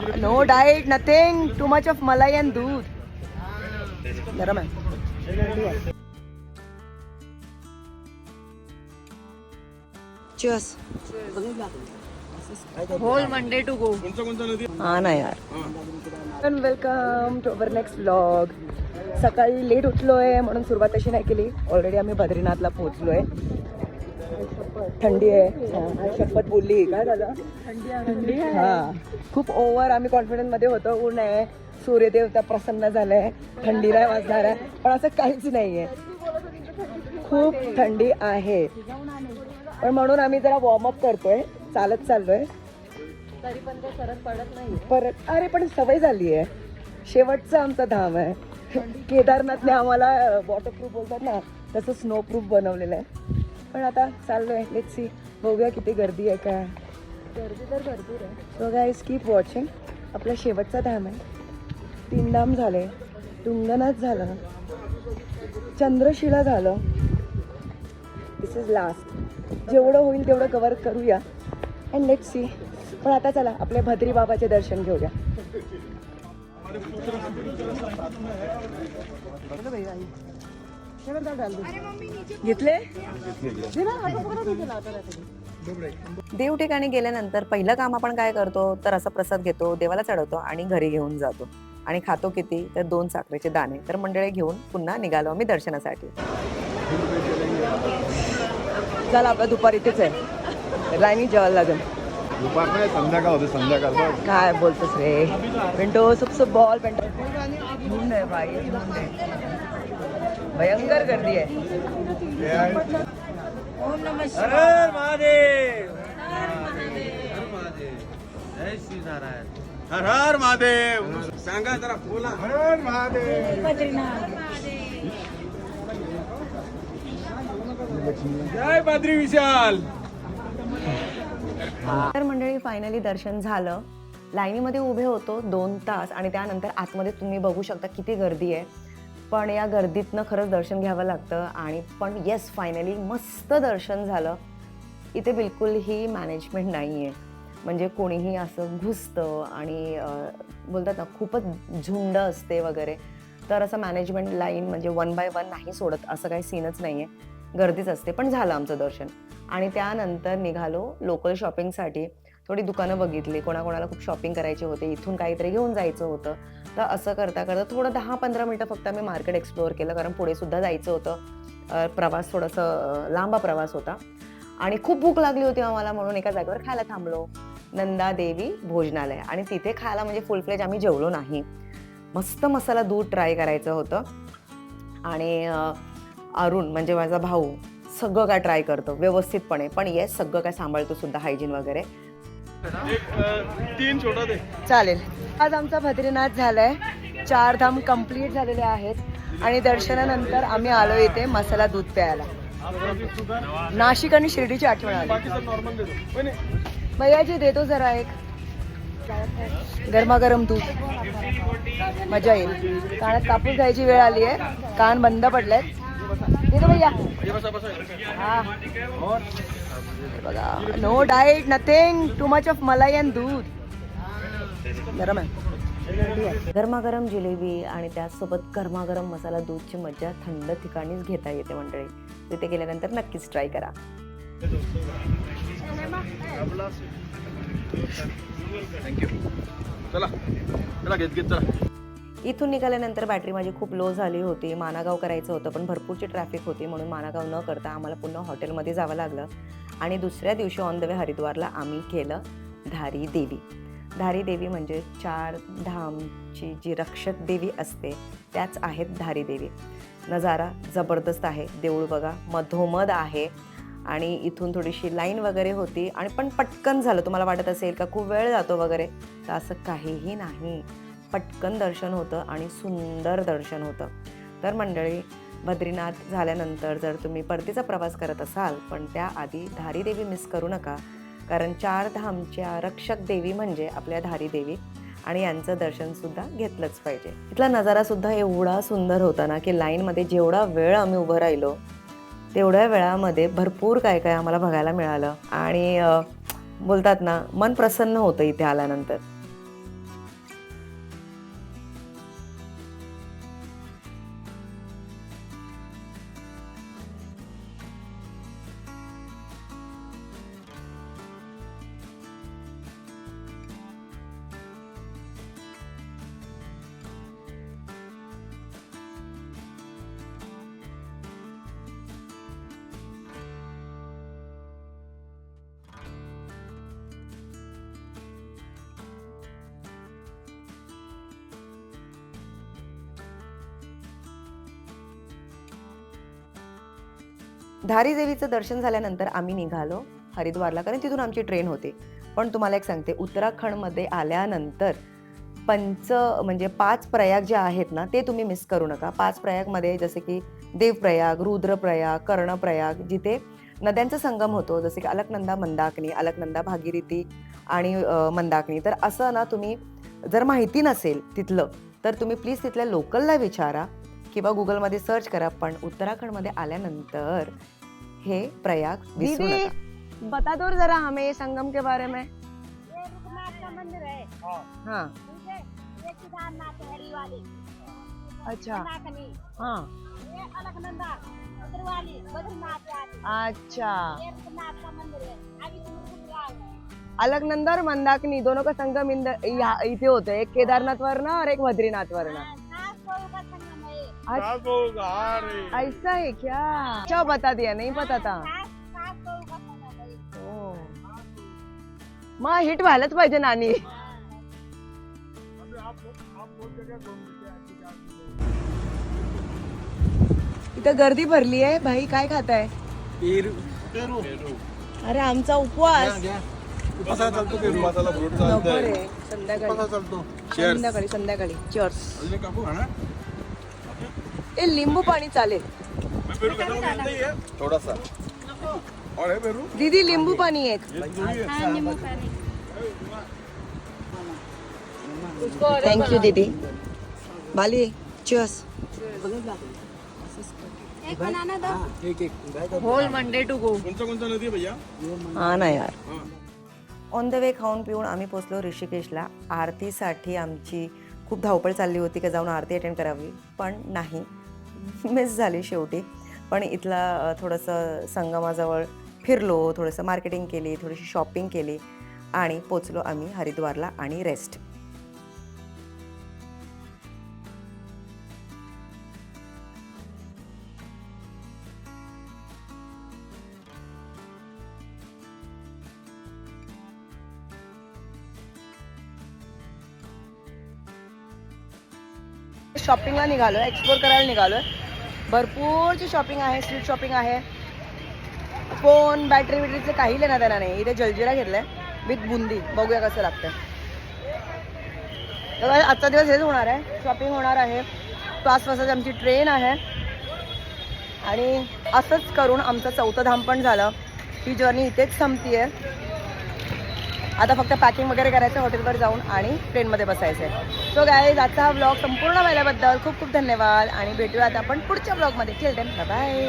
No diet nothing too much of malai and doodh. गरम आहे. Cheers. Whole Monday to go हा ना यार. Welcome to our next blog सकाळी late उठलोय म्हणून सुरुवात तशी नाही केली. ऑलरेडी आम्ही बद्रीनाथला पोहोचलोय. थंडी आहे. हा, शपथ बोलली काय झालं थंडी हा. खूप ओव्हर आम्ही कॉन्फिडन्समध्ये होतो. ऊन आहे. सूर्यदेवता प्रसन्न झालाय. थंडी नाही वाजणार आहे. पण असं काहीच नाहीये. खूप थंडी आहे. पण म्हणून आम्ही जरा वॉर्मअप करतोय. चालत चाललोय. तरी पण ते सरत पडत नाही परत अरे पण सवय झाली आहे. शेवटचा आमचा धाम आहे. केदारनाथने आम्हाला वॉटरप्रूफ बोलतात ना तसं स्नो प्रूफ बनवलेलं आहे. पण आता चाललोय लेट सी बघूया किती गर्दी आहे काय गर्दी तर भरपूर आहे सो गाईज कीप वॉचिंग आपला शेवटचा धाम आहे तीन धाम झाले तुंगनाथ झालं चंद्रशिला झालं दिस इज लास्ट जेवढं होईल तेवढं कवर करूया अँड लेट सी पण आता चला आपल्या भद्री बाबाचे दर्शन घेऊया घेतले? देव ठिकाणी गेल्यानंतर पहिलं काम आपण काय करतो तर असा प्रसाद घेतो देवाला चढवतो आणि घरी घेऊन जातो. आणि खातो किती तर दोन साखरेचे दाणे. तर मंडळी घेऊन पुन्हा निघालो आम्ही दर्शनासाठी. चला आपलं दुपार इथेच आहे. लाईनी जेवायला लागेल. दुपार नाही संध्याकाळ होते संध्याकाळ. बघ काय बोलतोस रे? पिंटो सुप सुप बॉल पिंटो. झुंड आहे भाई झुंड आहे भयंकर गर्दी आहे. हर हर महादेव. सांगा जरा बोला. हर हर महादेव. जय बद्री विशाल. तर मंडळी फायनली दर्शन झालं. लाईनीमध्ये उभे होतो दोन तास आणि त्यानंतर आतमध्ये तुम्ही बघू शकता किती गर्दी आहे. पण या गर्दीतनं खरंच दर्शन घ्यावं लागतं आणि पण येस फायनली मस्त दर्शन झालं. इथे बिलकुलही मॅनेजमेंट नाही आहे म्हणजे कोणीही असं घुसतं आणि बोलतात ना खूपच झुंड असते वगैरे. तर असं मॅनेजमेंट लाईन म्हणजे वन बाय वन नाही सोडत असं काही सीनच नाही आहे गर्दीच असते पण झालं आमचं दर्शन. आणि त्यानंतर निघालो लोकल शॉपिंगसाठी थोडी दुकानं बघितली कोणाकोणाला खूप शॉपिंग करायची होते इथून काहीतरी घेऊन जायचं होतं. तर असं करता करता थोडं दहा पंधरा मिनटं फक्त आम्ही मार्केट एक्सप्लोअर केलं कारण पुढे सुद्धा जायचं होतं. प्रवास थोडंसं लांबा प्रवास होता. आणि खूप भूक लागली होती आम्हाला म्हणून एका जागेवर खायला थांबलो. नंदा देवी भोजनालय. आणि तिथे खायला म्हणजे फुल फ्लेज आम्ही जेवलो नाही. मस्त मसाला दूध ट्राय करायचं होतं. आणि अरुण म्हणजे माझा भाऊ सगळं काय ट्राय करतो व्यवस्थितपणे. पण येस सगळं काय सांभाळतो सुद्धा हायजीन वगैरे. तीन छोटा दे. चालेल. आज आमचा बद्रीनाथ झालाय. चार धाम कंप्लीट झालेले आहेत. आणि दर्शनानंतर आम्ही आलो इथे मसाला दूध प्यायला. नाशिक आणि शिर्डीची आठवण आली. भैयाजी देतो. जरा एक. गरमागरम दूध. मजा येईल. कानात कापूस घ्यायची वेळ आली आहे. कान बंद पडलेत. देतो भैया. हे. बघा. No diet nothing too much of malai and doodh. गरम आहे. गरमागरम जिलेबी आणि त्याचसोबत गरमागरम मसाला दूधची मज्जा थंड ठिकाणीच घेता येते मंडळी. तिथे गेल्यानंतर नक्कीच ट्राय करा. थँक्यू चला. चला घेत घेत चला. इथून निघाल्यानंतर बॅटरी माझी खूप लो झाली होती. मानागाव करायचं होतं पण भरपूरची ट्रॅफिक होती म्हणून मानागाव न करता आम्हाला पुन्हा हॉटेलमध्ये जावं लागलं. आणि दुसऱ्या दिवशी ऑन द वे हरिद्वारला आम्ही केलं धारी देवी. धारी देवी म्हणजे चार धामची जी रक्षक देवी असते त्याच आहेत धारी देवी. नजारा जबरदस्त आहे देऊळ बघा मधोमध आहे आणि इथून थोडीशी लाईन वगैरे होती आणि पण पटकन झालं. तुम्हाला वाटत असेल का खूप वेळ जातो वगैरे? तर असं काहीही नाही. पटकन दर्शन होतं आणि सुंदर दर्शन होतं. तर मंडळी बद्रीनाथ झाल्यानंतर जर तुम्ही परतीचा प्रवास करत असाल पण त्याआधी धारी देवी मिस करू नका. कारण चार धामच्या रक्षक देवी म्हणजे आपल्या धारी देवी आणि यांचं दर्शनसुद्धा घेतलंच पाहिजे. इथला नजारासुद्धा एवढा सुंदर होता ना की लाईनमध्ये जेवढा वेळ आम्ही उभं राहिलो तेवढ्या वेळामध्ये भरपूर काय काय आम्हाला बघायला मिळालं. आणि बोलतात ना मन प्रसन्न होतं इथे आल्यानंतर. धारी देवीचं दर्शन झाल्यानंतर आम्ही निघालो हरिद्वारला कारण तिथून आमची ट्रेन होती. पण तुम्हाला एक सांगते उत्तराखंडमध्ये आल्यानंतर पंच म्हणजे पाच प्रयाग जे आहेत ना ते तुम्ही मिस करू नका. पाच प्रयागमध्ये जसे की देवप्रयाग रुद्रप्रयाग कर्णप्रयाग जिथे नद्यांचा संगम होतो जसे की अलकनंदा मंदाकिनी अलकनंदा भागीरथी आणि अ, मंदाकिनी. तर असं ना तुम्ही जर माहिती नसेल तिथलं तर तुम्ही प्लीज तिथल्या लोकलला विचारा किंवा गुगलमध्ये सर्च करा. पण उत्तराखंडमध्ये आल्यानंतर हे प्रयाग विसरू दीदी नका बता दो जरा हमें संगम के बारे में। ये रघुनाथ का मंदिर है। हाँ। ठीक है? ये केदारनाथ हरी वाली। अच्छा। नाकनी हाँ। ये अलकनंदा बद्रवाली बद्रीनाथ वाली। अच्छा। ये रघुनाथ का मंदिर है। अभी तुम अलकनंदा और मंदाकिनी दोनों का संगम इंद- यहाँ- इथे होते एक केदारनाथ वरना और एक बद्रीनाथ वरना अच्छा, ऐसा है क्या? अच्छा बता दिया? नहीं पता था. मग हिट व्हायलाच पाहिजे नानी। इथं गर्दी भरली आहे भाई काय खात आहे अरे आमचा उपवास। चालतो पेरू। मसाला फ्रूट नको रे संध्याकाळी. चालतो. संध्याकाळी संध्याकाळी. चर्स ए लिंबू पाणी चालेल. थोडासा. है दीदी लिंबू पाणी एक थँक्यू दीदी. Bali cheers whole Monday to go कोणता कोणता नदी आहे भैया? हा ना यार. ऑन द वे खाऊन पिऊन आम्ही पोचलो ऋषिकेशला. आरतीसाठी आमची खूप धावपळ चालली होती का जाऊन आरती अटेंड करावी पण नाही. मिस झाली शेवटी. पण इथला थोडंसं संगमाजवळ फिरलो थोडंसं मार्केटिंग केली थोडीशी शॉपिंग केली आणि पोचलो आम्ही हरिद्वारला आणि रेस्ट शॉपिंगला निघालो एक्सप्लोर करायला निघालोय. भरपूरची शॉपिंग आहे स्ट्रीट शॉपिंग आहे. फोन बॅटरी बिटरीचं काही लेणार देणार नाही. इथे जलजिरा घेतलाय. विथ बुंदी. बघूया कसं लागतं तर आजचा दिवस हेच होणार आहे. शॉपिंग होणार आहे. पाच वाजताची आमची ट्रेन आहे. आणि असंच करून आमचं चौथं धाम पण झालं. ही जर्नी इथेच संपतीये. आता फक्त पॅकिंग वगैरे करायचं हॉटेलवर जाऊन आणि ट्रेनमध्ये बसायचं आहे सो गाईज आजचा हा ब्लॉग संपूर्ण पाहिल्याबद्दल खूप खूप धन्यवाद आणि भेटूयात आपण पुढच्या ब्लॉगमध्ये चिल्ड्रन बाय